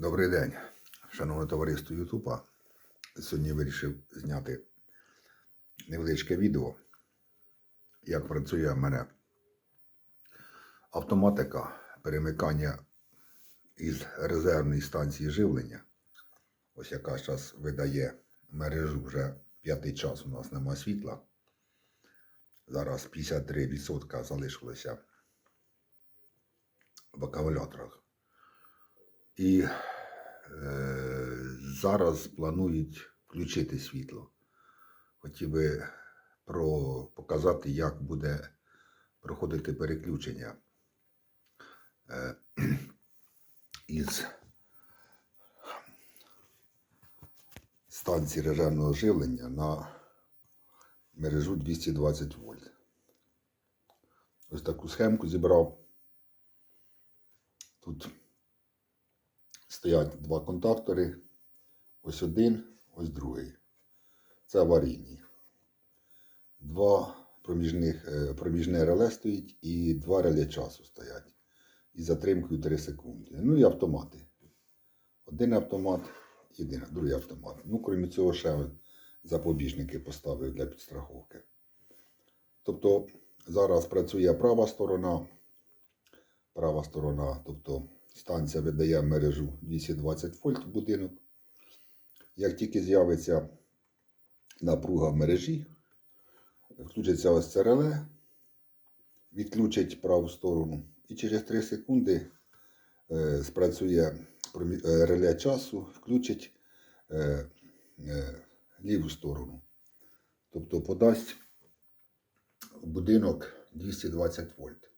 Добрий день, шановне товариство Ютуба. Сьогодні вирішив зняти невеличке відео, як працює в мене автоматика перемикання із резервної станції живлення. Ось яка зараз видає мережу вже п'ятий час у нас нема світла. Зараз 53% залишилося в акумуляторах. І е, зараз планують включити світло. Хотів би про, показати, як буде проходити переключення е, із станції резервного живлення на мережу 220 вольт. Ось таку схемку зібрав. Тут стоять два контактори. Ось один, ось другий. Це аварійні. Два проміжних, е, проміжне реле стоїть і два реле часу стоять. Із затримкою 3 секунди. Ну і автомати. Один автомат, єдиний, другий автомат. Ну, крім цього, ще запобіжники поставив для підстраховки. Тобто зараз працює права сторона. Права сторона, тобто станція видає мережу 220 вольт в будинок. Як тільки з'явиться напруга в мережі, включиться ось це реле, відключить праву сторону, і через 3 секунди е, спрацює е, реле часу, включить е, ліву сторону. Тобто подасть в будинок 220 вольт.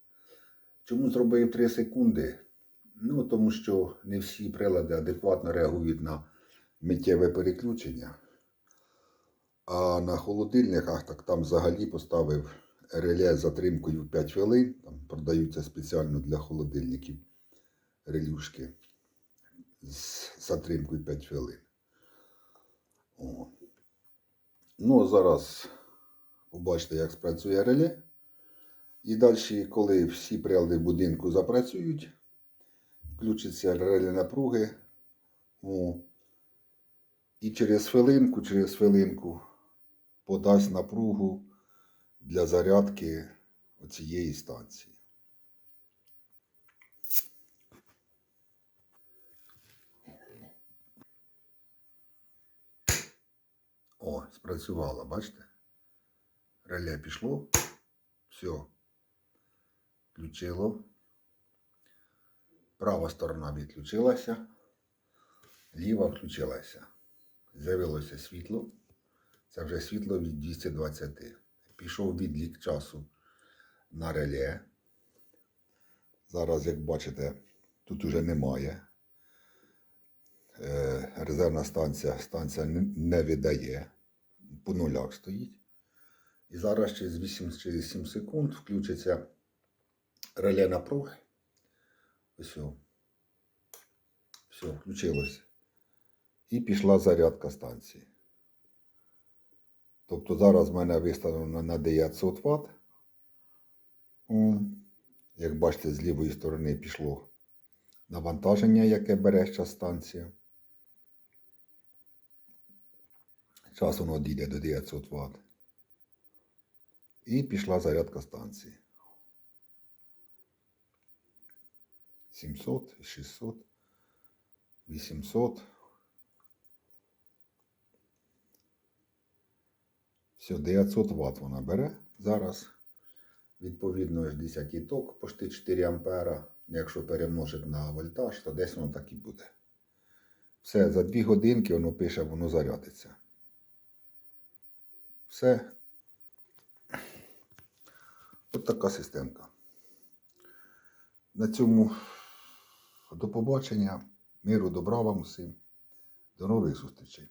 Чому зробив 3 секунди? Ну, тому що не всі прилади адекватно реагують на миттєве переключення. А на холодильниках так там взагалі поставив реле з затримкою в 5 хвилин. Там продаються спеціально для холодильників релюшки з затримкою 5 хвилин. О. Ну, зараз побачите, як спрацює реле. І далі, коли всі прилади в будинку запрацюють, включиться реле напруги. О, і через хвилинку, через хвилинку подасть напругу для зарядки оцієї станції. О, спрацювало, бачите? Реле пішло. Все. Включило. Права сторона відключилася, ліва включилася. З'явилося світло. Це вже світло від 220. Пішов відлік часу на реле. Зараз, як бачите, тут уже немає. Е, Резервна станція, станція не- видає. По нулях стоїть. І зараз через 8 через 7 секунд включиться реле напруги. О. Все, включилось. І пішла зарядка станції. Тобто зараз в мене виставлено на 900 Вт. Як бачите, з лівої сторони пішло навантаження, яке бере зараз станція. Час воно дійде до 900 Вт. І пішла зарядка станції. 700, 600, 800. Все, 900 Вт вона бере зараз. Відповідно, 10 ток, почти 4 ампера. Якщо перемножити на вольтаж, то десь воно так і буде. Все, за 2 годинки воно пише, воно зарядиться. Все. От така системка. На цьому до побачення. Миру, добра вам усім. До нових зустрічей.